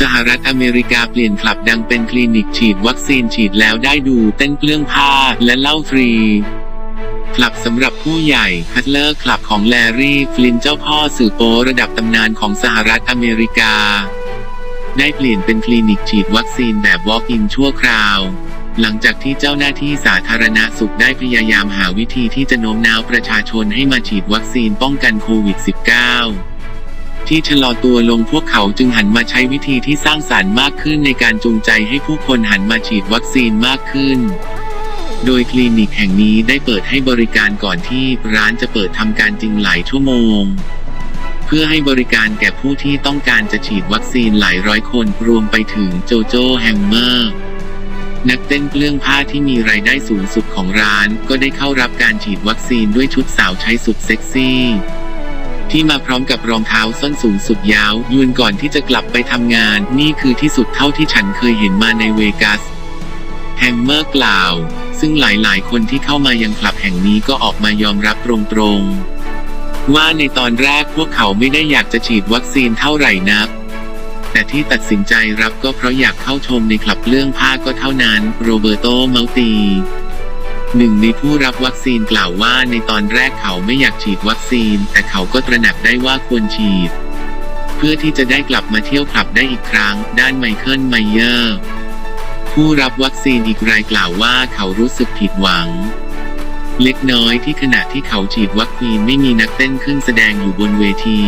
สหรัฐอเมริกาเปลี่ยนคลับดังเป็นคลินิกฉีดวัคซีนฉีดแล้วได้ดูเต้นเปลื้องผ้าและเล่าฟรีคลับสำหรับผู้ใหญ่ฮัตเลอร์คลับของแลรี่ฟลินเจ้าพ่อสื่อโประดับตำนานของสหรัฐอเมริกา ได้เปลี่ยนเป็นคลินิกฉีดวัคซีนแบบ Walk-in ชั่วคราว หลังจากที่เจ้าหน้าที่สาธารณสุขได้พยายามหาวิธีที่จะโน้มน้าวประชาชนให้มาฉีดวัคซีนป้องกันโควิด -19 ที่ชะลอตัวลงพวกเขาจึงหันมาใช้วิธีที่สร้างสารรค์มากขึ้นในการจูงใจให้ผู้คนหันมาฉีดวัคซีนมากขึ้น โดยคลินิกแห่งนี้ได้เปิดให้บริการก่อนที่ร้านจะเปิดทำการจริงหลายชั่วโมง เพื่อให้บริการแก่ผู้ที่ต้องการจะฉีดวัคซีนหลายร้อยคนรวมไปถึงโจโจ้แฮมเมอร์นักเต้นเปลื้องผ้าที่มีรายได้สูงสุดของร้าน ก็ได้เข้ารับการฉีดวัคซีนด้วยชุดสาวใช้สุดเซ็กซี่ ที่มาพร้อมกับรองเท้าส้นสูงสุดยาว ยืนก่อนที่จะกลับไปทำงาน นี่คือที่สุดเท่าที่ฉันเคยเห็นมาในเวกัสแฮมเมอร์กล่าว ซึ่งหลายๆ คนที่เข้ามายังคลับแห่งนี้ก็ออกมายอมรับตรงๆ ว่าในตอนแรกพวกเขาไม่ได้อยากจะฉีดวัคซีนเท่าไหร่นัก แต่ที่ตัดสินใจรับก็เพราะอยากเข้าชมในคลับเรื่องผ้าก็เท่านั้น โรเบโตเมาตี หนึ่งในผู้รับวัคซีนกล่าวว่าในตอนแรกเขาไม่อยากฉีดวัคซีน แต่เขาก็ตระหนักได้ว่าควรฉีด เพื่อที่จะได้กลับมาเที่ยวคลับได้อีกครั้ง ด้านไมเคิลไมเยอร์ผู้รับวัคซีนอีกรายกล่าวว่าเขารู้สึกผิดหวัง เล็กน้อยที่ขณะที่เขาฉีดวัคซีนไม่มีนักเต้นขึ้นแสดงอยู่บนเวที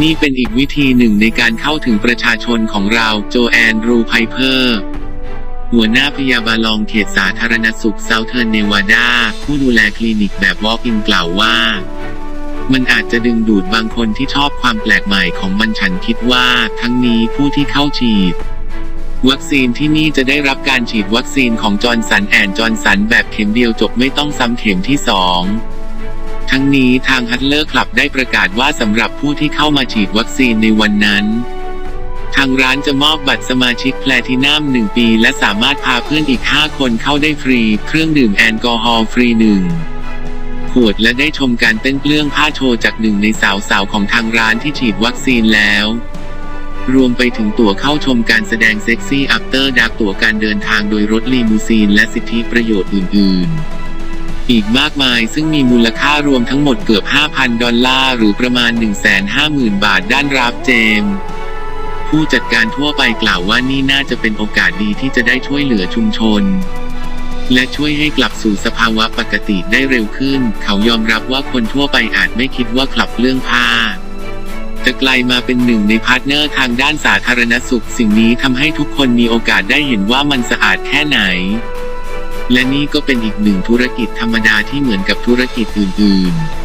นี่เป็นอีกวิธีหนึ่งในการเข้าถึงประชาชนของเราโจแอนรูไพเพอร์ หัวหน้าพยาบาลองเขตสาธารณสุขเซาเทิร์นเนวาดา ผู้ดูแลคลินิกแบบ Walk-in กล่าวว่า มันอาจจะดึงดูดบางคนที่ชอบความแปลกใหม่ของมันฉันคิดว่า ทั้งนี้ผู้ที่เข้าฉีด วัคซีนที่นี่จะได้รับการฉีดวัคซีนของจอร์นสันแอนจอร์นสันแบบเข็มเดียวจบไม่ต้องซ้ำเข็มที่สองทั้งนี้ทางฮัตเลอร์คลับได้ประกาศว่าสำหรับผู้ที่เข้ามาฉีดวัคซีนในวันนั้น ทางร้านจะมอบบัตรสมาชิกแพลทินัม1 ปี และสามารถพาเพื่อนอีก 5 คนเข้าได้ฟรี เครื่องดื่มแอลกอฮอล์ฟรีหนึ่งขวดและได้ชมการเต้นเปลื้องผ้าโชว์จากหนึ่งในสาวๆของทางร้านที่ฉีดวัคซีนแล้วรวมไปถึงตั๋วเข้าชมการแสดงเซ็กซี่อัปเตอร์ดักตั๋วการเดินทางโดยรถลีมูซีนและสิทธิประโยชน์อื่น ๆ อีกมากมายซึ่งมีมูลค่ารวมทั้งหมดเกือบ 5,000 ดอลลาร์หรือประมาณ 150,000 บาทด้านราฟเจมส์ ผู้จัดการทั่วไปกล่าวว่านี่น่าจะเป็นโอกาสดีที่จะได้ช่วยเหลือชุมชน และช่วยให้กลับสู่สภาวะปกติได้เร็วขึ้น เขายอมรับว่าคนทั่วไปอาจไม่คิดว่าคลับเรื่องผ้าจะกลายมาเป็นหนึ่งในพาร์ทเนอร์ทางด้านสาธารณสุข สิ่งนี้ทำให้ทุกคนมีโอกาสได้เห็นว่ามันสะอาดแค่ไหน และนี่ก็เป็นอีกหนึ่งธุรกิจธรรมดาที่เหมือนกับธุรกิจอื่น ๆ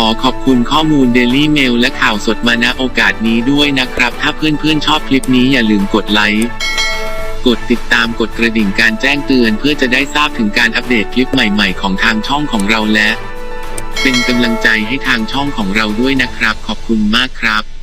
ขอขอบคุณข้อมูล Daily Mail และข่าวสดมาณโอกาสนี้ด้วยนะครับ ถ้าเพื่อนๆชอบคลิปนี้อย่าลืมกดไลค์ กดติดตามกดกระดิ่งการแจ้งเตือนเพื่อจะได้ทราบถึงการอัปเดตคลิปใหม่ๆ ของทางช่องของเราและ เป็นกำลังใจให้ทางช่องของเราด้วยนะครับ ขอบคุณมากครับ